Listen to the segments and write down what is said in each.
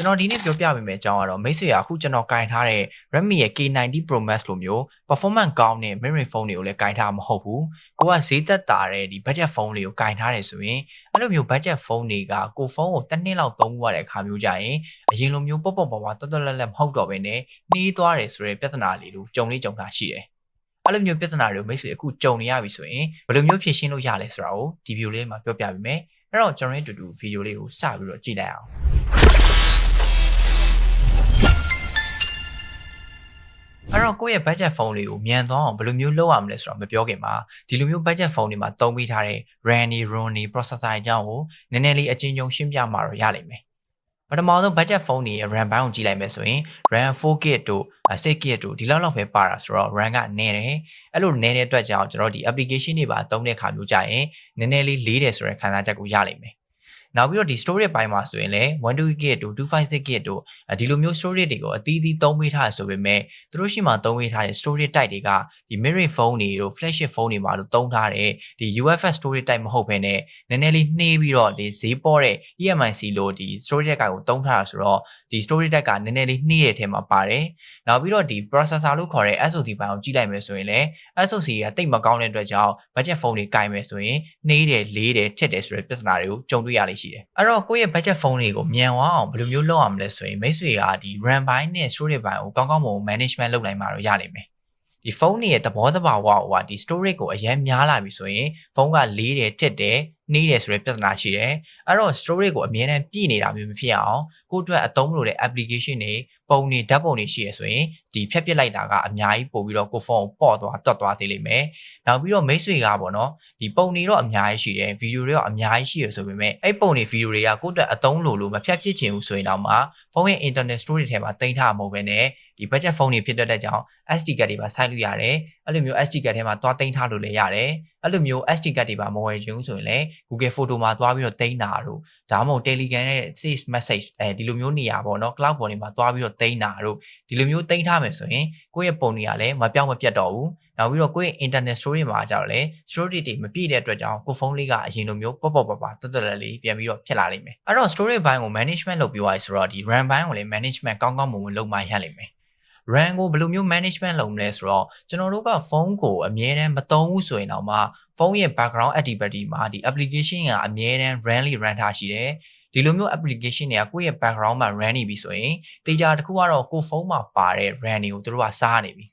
ကျွန်တော်ဒီနေ့ပြောပြပေးမယ့်အကြောင်းကတော့မိတ်ဆွေကအခုကျွန်တော်ကင်ထားတဲ့ Redmi ရဲ့ K90 Pro Max လိုမျိုး performance ကောင်းတဲ့ mid-range ဖုန်းတွေကိုလည်းကင်ထားမှာမဟုတ်ဘူးကိုကဈေးသက်သာတဲ့ဒီ budget ဖုန်းတွေကိုကင်ထားတယ်ဆိုရင်အဲ့လိုမျိုး budget ဖုန်းတွေကကိုဖုန်းကိုတစ်နှစ်လောက်သုံးရတဲ့အခါမျိုးကြရင်အရင်လိုမျိုးပေါ့ပေါ့ပါပါတော်တော်လက်လက်မဟုတ်တော့ဘဲနဲ့နှီးသွားတယ်ဆိုတဲ့ပြဿနာလေးလိုကြုံလေးကြုံတာရှိတယ်အဲ့လိုမျိုးပြဿနာတွေကိုမိတ်ဆွေအခုကြုံနေရပြီဆိုရင်ဘယ်လိုမျိုးဖြေရှင်းလို့ရလဲဆိုတာကိုဒီဗီဒီယိုလေးမှာပြောပြပေးမယ်အဲ့တော့ကျွန်တော်ရဲ့အတူတူဗီဒီယိုလေးကိုစပြီးတော့ကြည့်လိုက်အောင် အဲ့တော့ကိုယ့်ရဲ့ budget ဖုန်းလေးကိုမြန်သွားအောင်ဘယ်လိုမျိုးလုပ်ရမလဲဆိုတော့မပြောခင်မှာဒီလိုမျိုး budget ဖုန်းတွေမှာသုံးပေးထားတဲ့ RAM, ROM, processor အကြောင်းကိုနည်းနည်းလေးအချင်းချင်းရှင်းပြမှာတော့ရလိမ့်မယ်ပထမဆုံး budget ဖုန်းတွေရဲ့ RAM ဘိုင်းကိုကြည့်လိုက်မယ်ဆိုရင် RAM 4GB တို့ 6GB တို့ဒီလောက်လောက်ပဲပါတာဆိုတော့ RAM ကနည်းတယ်အဲ့လိုနည်းတဲ့အတွက်ကြောင့်ကျွန်တော်ဒီ application တွေပါသုံးတဲ့အခါမျိုးကြရင်နည်းနည်းလေးလေးတယ်ဆိုတဲ့ခံစားချက်ကိုရလိမ့်မယ် နောက်ပြီးတော့ဒီ storage ပိုင်းမှာဆိုရင်လည်း 128GB တို့ 256GB တို့ဒီလိုမျိုး storage တွေကိုအသီးသီးသုံးပေးထားရဆိုပေမဲ့သူတို့ရှိမှသုံးပေးထားတဲ့ storage type တွေကဒီ mirror phone တွေတို့ flagship phone တွေမှာလို့သုံးထားတဲ့ဒီ UFS storage type မဟုတ်ဘဲနဲ့နည်းနည်းလေးနှေးပြီးတော့ဒီဈေးပေါ်တဲ့ EMIC လို့ဒီ storage type ကိုသုံးထားတာဆိုတော့ဒီ storage type ကနည်းနည်းလေးနှေးတဲ့ထဲမှာပါတယ်နောက်ပြီးတော့ဒီ processor လို့ခေါ်တဲ့ SoC ဘိုင်းကိုကြည့်လိုက်မယ်ဆိုရင်လည်း SoC ကတိတ်မကောင်းတဲ့အတွက်ကြောင့် budget phone တွေကင်မယ်ဆိုရင်နှေးတယ်လေးတယ်ထစ်တယ်ဆိုတဲ့ပြဿနာတွေကိုကြုံတွေ့ရလိမ့်ရှိတယ်အဲ့တော့ကိုယ့်ရဲ့ budget phone တွေကိုမြန်သွားအောင်ဘယ်လိုမျိုးလုပ်ရမလဲဆိုရင်မိတ်ဆွေကဒီ RAM ဘိုင်းနဲ့ storage ဘိုင်းကိုကောင်းကောင်းမွန် management လုပ်နိုင်မှာတော့ရနိုင်မယ်ဒီဖုန်းတွေရဲ့သဘောတဘာဝဟိုကဒီ storage ကိုအရင်များလာပြီဆိုရင်ဖုန်းကလေးတယ်တက်တယ် နှီးတယ်ဆိုတဲ့ပြဿနာရှိတယ်အဲ့တော့ storage ကိုအမြဲတမ်းပြည့်နေတာမျိုးမဖြစ်အောင်ကိုယ့်အတွက်အသုံးလို့တဲ့ application တွေပုံတွေဓာတ်ပုံတွေရှိရဆိုရင်ဒီဖြတ်ပစ်လိုက်တာကအများကြီးပို့ပြီးတော့ကိုဖုန်းကိုပေါ့သွားတွတ်သွားသေးလိမ့်မယ်နောက်ပြီးတော့မိတ်ဆွေကပေါ့နော်ဒီပုံတွေတော့အများကြီးရှိတယ်ဗီဒီယိုတွေတော့အများကြီးရှိရဆိုပေမဲ့အဲ့ပုံတွေဗီဒီယိုတွေကကိုယ့်အတွက်အသုံးလို့လို့မဖြတ်ပစ်ချင်ဘူးဆိုရင်တော့မှဖုန်းရဲ့ internet storage ထဲမှာတင်ထားမှာမဟုတ်ဘဲနဲ့ဒီ budget ဖုန်းတွေဖြစ်တတ်တဲ့ကြောင့် SD card တွေပါစိုက်လို့ရတယ် အဲ့လိုမျိုး SD card ထဲမှာသွားတင်ထားလို့လည်းရတယ်အဲ့လိုမျိုး SD card တွေပါမဝယ်ချင်ဘူးဆိုရင်လည်း Google Photo မှာသွားပြီးတော့တင်တာတို့ဒါမှမဟုတ် Telegram နဲ့ save message အဲဒီလိုမျိုးနေရာပေါ့နော် cloud ပေါ်တွေမှာသွားပြီးတော့တင်တာတို့ဒီလိုမျိုးတင်ထားမယ်ဆိုရင်ကိုယ့်ရဲ့ပုံတွေကလည်းမပြောင်းမပြတ်တော့ဘူးနောက်ပြီးတော့ကိုယ့်ရဲ့ internet storage မှာကြတော့လေ storage တွေမပြည့်တဲ့အတွက်ကြောင့်ကိုဖုန်းလေးကအရင်လိုမျိုးပေါ့ပေါ့ပါပါတွတ်တွတ်လေးပြန်ပြီးတော့ဖြစ်လာလိမ့်မယ်အဲ့တော့ storage ဘိုင်းကို management လုပ်ပြီးသွားပြီဆိုတော့ဒီ RAM ဘိုင်းကိုလည်း management ကောင်းကောင်းမွန်မွန်လုပ်မှရလိမ့်မယ် RAM ကိုဘယ်လိုမျိုး management လုပ်မလဲဆိုတော့ကျွန်တော်တို့ကဖုန်းကိုအမြဲတမ်းမသုံးဘူးဆိုရင်တော့မှဖုန်းရဲ့ background activity မှာဒီ application ကအမြဲတမ်း run လေး run ထားရှိတယ်ဒီလိုမျိုး application တွေကကိုယ့်ရဲ့ background မှာ run နေပြီဆိုရင်တေချာတစ်ခုကတော့ကိုယ်ဖုန်းမှာပါတဲ့ RAM တွေကိုသူတို့ကစားနေပြီ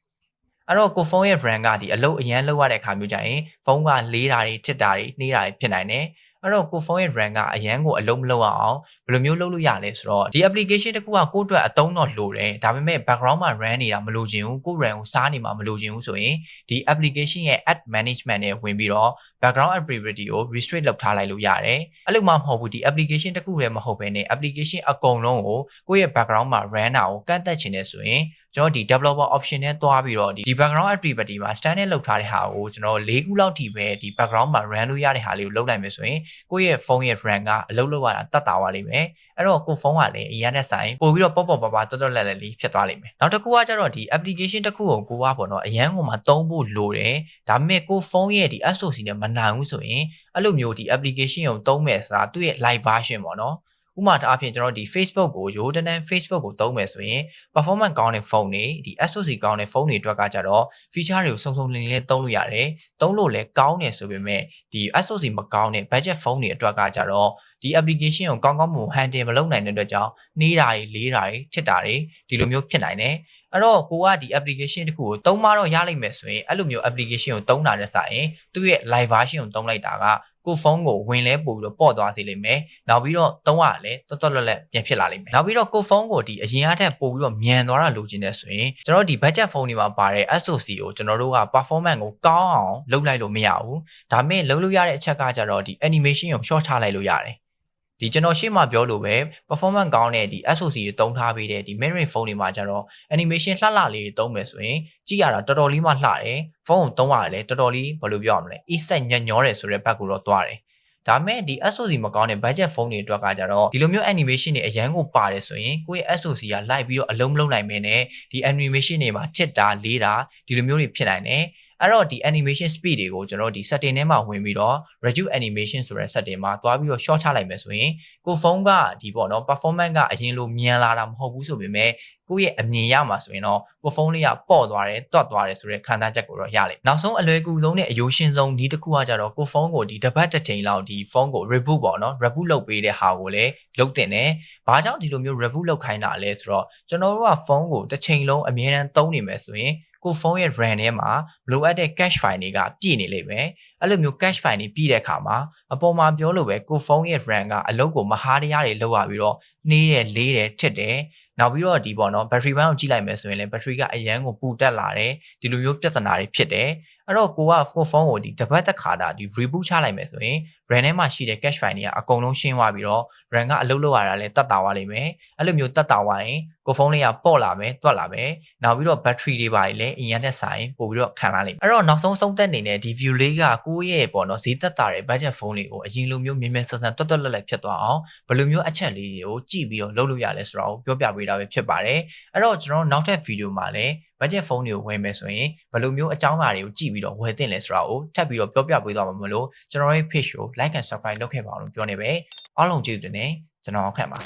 အဲ့တော့ကိုဖုန်းရဲ့ RAM ကဒီအလုပ်အရန်လုပ်ရတဲ့အခါမျိုးကြရင်ဖုန်းကလေးတာတွေထစ်တာတွေနှေးတာတွေဖြစ်နိုင်တယ် အဲ့တော့ကိုဖုန်းရဲ့ RAM ကအရန်ကိုအလုံးမလုံးအောင်ဘယ်လိုမျိုးလုပ်လို့ရလဲဆိုတော့ဒီ application တခုကကိုယ့်အတွက်အသုံးတော့လိုတယ်ဒါပေမဲ့ background မှာ run နေတာမလိုချင်ဘူးကိုယ့် RAM ကိုစားနေမှာမလိုချင်ဘူးဆိုရင်ဒီ application ရဲ့ ad management နဲ့ဝင်ပြီးတော့ background activity ကို restrict လုပ်ထားလိုက်လို့ရတယ်အဲ့လိုမှမဟုတ်ဘူးဒီ application တခုတည်းမဟုတ်ဘဲနဲ့ application အကုန်လုံးကိုကိုယ့်ရဲ့ background မှာ run တာကိုကန့်သက်ချင်တယ်ဆိုရင်ကျွန်တော်ဒီ developer option နဲ့တွားပြီးတော့ဒီ background activity မှာ standard လုပ်ထားတဲ့ဟာကိုကျွန်တော်၄ခုလောက်ထိပဲဒီ background မှာ run လို့ရတဲ့ဟာလေးကိုလုပ်နိုင်မယ်ဆိုရင်ကိုယ့်ရဲ့ဖုန်းရဲ့ RAM ကအလုပ်လုပ်ရတာတတ်တာပါလိမ့်မယ်အဲ့တော့ကိုဖုန်းကလည်းအရင်နဲ့ဆိုင်ပို့ပြီးတော့ပေါ့ပေါ့ပါပါတော်တော်လက်လက်လေးဖြစ်သွားလိမ့်မယ်နောက်တစ်ခုကကျတော့ဒီ application တစ်ခုကိုကိုကပေါ့နော်အရန်ကိုမှသုံးဖို့လိုတယ်ဒါပေမဲ့ကိုဖုန်းရဲ့ဒီ SoC နဲ့မနိုင်ဘူးဆိုရင်အဲ့လိုမျိုးဒီ application ကိုသုံးမယ်ဆိုတာသူ့ရဲ့ live version ပေါ့နော်ဥပမာအားဖြင့်ကျွန်တော်ဒီ Facebook ကိုရိုးတန်းတန်း Facebook ကိုသုံးမယ်ဆိုရင် performance ကောင်းတဲ့ဖုန်းတွေဒီ SoC ကောင်းတဲ့ဖုန်းတွေအတွက်ကကြတော့ feature တွေကိုစုံစုံလင်လင်သုံးလို့ရတယ်။သုံးလို့လည်းကောင်းတယ်ဆိုပေမဲ့ဒီ SoC မကောင်းတဲ့ budget ဖုန်းတွေအတွက်ကကြတော့ဒီ application ကိုကောင်းကောင်းမွန် handle မလုပ်နိုင်တဲ့အတွက်ကြောင့်နှေးတာတွေလေးတာတွေချစ်တာတွေဒီလိုမျိုးဖြစ်နိုင်တယ်။အဲ့တော့ကိုကဒီ application တခုကိုသုံးမတော့ရလိမ့်မယ်ဆိုရင်အဲ့လိုမျိုး application ကိုသုံးတာတဲ့စာရင်သူ့ရဲ့ live version ကိုသုံးလိုက်တာကကိုဖုန်းကိုဝင်လဲပို့ပြီးတော့ပေါ့သွားစေလိမ့်မယ်။နောက်ပြီးတော့သုံးရလဲတော်တော်လက်လက်ပြန်ဖြစ်လာလိမ့်မယ်။နောက်ပြီးတော့ကိုဖုန်းကိုဒီအရင်အထက်ပို့ပြီးတော့မြန်သွားတာလိုချင်တယ်ဆိုရင်ကျွန်တော်ဒီ budget ဖုန်းတွေမှာပါတဲ့ SoC ကိုကျွန်တော်တို့က performance ကိုကောင်းအောင်လုပ်လိုက်လို့မရဘူး။ဒါမဲ့လုပ်လို့ရတဲ့အချက်ကကြတော့ဒီ animation ကို short ချလိုက်လို့ရတယ်။ ဒီကျွန်တော်ရှေ့မှာပြောလို့ပဲ performance ကောင်းတဲ့ဒီ SoC တွေတုံးထားပေးတဲ့ဒီ mid-range ဖုန်းတွေမှာကျတော့ animation လှလှလေးတွေတုံးမယ်ဆိုရင်ကြည့်ရတာတော်တော်လေးမှလှတယ်ဖုန်းကိုတုံးရတယ်လေတော်တော်လေးဘယ်လိုပြောရမလဲ e-set ညံ့ညောတယ်ဆိုတဲ့ဘက်ကိုတော့တွားတယ်ဒါမဲ့ဒီ SoC မကောင်းတဲ့ budget ဖုန်းတွေအတွက်ကကြတော့ဒီလိုမျိုး animation တွေအရန်ကိုပါတယ်ဆိုရင်ကိုယ့်ရဲ့ SoC ကလိုက်ပြီးတော့အလုံးမလုံးနိုင်မင်းနဲ့ဒီ animation တွေမှာချစ်တာလေးတာဒီလိုမျိုးတွေဖြစ်နိုင်တယ် အဲ့တော့ဒီ animation speed တွေကိုကျွန်တော်တို့ဒီ setting ထဲမှာဝင်ပြီးတော့ reduce animation ဆိုတဲ့ setting မှာတွားပြီးတော့ short ချလိုက်မယ်ဆိုရင်ကိုဖုန်းကဒီပေါ့နော် performance ကအရင်လိုမြန်လာတာမဟုတ်ဘူးဆိုပေမဲ့ ကိုယ့်ရဲ့အမြင်ရမှာဆိုရင်တော့ကိုဖုန်းလေးကပေါ့သွားတယ်တွတ်သွားတယ်ဆိုတဲ့ခံစားချက်ကိုတော့ရလိမ့်နောက်ဆုံးအလွယ်ကူဆုံးနဲ့အယိုးရှင်းဆုံးဒီတစ်ခုကကြတော့ကိုဖုန်းကိုဒီတစ်ပတ်တစ်ချိန်လောက်ဒီဖုန်းကို reboot ပေါ့နော် reboot လုပ်ပေးတဲ့ဟာကိုလည်းလုပ်တင်တယ်။ဘာကြောင့်ဒီလိုမျိုး reboot လုပ်ခိုင်းတာလဲဆိုတော့ကျွန်တော်တို့ကဖုန်းကိုတစ်ချိန်လုံးအမြဲတမ်းသုံးနေမယ်ဆိုရင်ကိုဖုန်းရဲ့ RAM ထဲမှာလိုအပ်တဲ့ cache file တွေကပြည့်နေလိမ့်မယ်။အဲ့လိုမျိုး cache file တွေပြည့်တဲ့အခါမှာအပေါ်မှာပြောလို့ပဲကိုဖုန်းရဲ့ RAM ကအလုပ်ကိုမဟာတရားတွေလောက်ရပြီးတော့ နှေးတယ်လေးတယ်ထစ်တယ်နောက်ပြီးတော့ဒီပေါ့နော် battery bank ကိုကြည့်လိုက်မယ်ဆိုရင်လည်း battery ကအရန်ကိုပူတက်လာတယ်ဒီလိုမျိုးပြဿနာတွေဖြစ်တယ် အဲ့တော့ကိုကဖုန်းကိုဒီတပတ်တစ်ခါတာဒီ reboot ချလိုက်မယ်ဆိုရင် RAM ထဲမှာရှိတဲ့ cache file တွေကအကုန်လုံးရှင်းသွားပြီးတော့ RAM ကအလုပ်လုပ်ရတာလည်းတက်တာသွားလိမ့်မယ်အဲ့လိုမျိုးတက်တာသွားရင်ကိုဖုန်းလေးကပေါ့လာမယ်တွက်လာမယ်နောက်ပြီးတော့ battery တွေပါလည်းအရင်နဲ့ဆိုင်ပို့ပြီးတော့ခံလာလိမ့်မယ်အဲ့တော့နောက်ဆုံးဆုံးသက်နေတဲ့ဒီ view လေးကကိုယ့်ရဲ့ပေါ့နော်ဈေးသက်တာတဲ့ budget phone လေးကိုအရင်လိုမျိုးမြင်မြင်ဆန်ဆန်တွတ်တွတ်လက်လက်ဖြစ်သွားအောင်ဘယ်လိုမျိုးအချက်လေးတွေကိုကြည့်ပြီးတော့လုပ်လို့ရလဲဆိုတာကိုပြောပြပေးတာပဲဖြစ်ပါတယ်အဲ့တော့ကျွန်တော်နောက်ထပ် video မှာလည်း budget phone တွေကိုဝယ်မယ်ဆိုရင်ဘယ်လိုမျိုးအကြောင်းအရာတွေကိုကြည့်ပြီးတော့ဝယ်သင့်လဲဆိုတာကိုထပ်ပြီးတော့ပြောပြပေးသွားမှာမလို့ကျွန်တော်ရဲ့ page ကို like and subscribe လုပ်ခဲ့ပါအောင်လို့ပြောနေပဲအားလုံးကျေးဇူးတင်နေကျွန်တော်အောင်ခန့်ပါ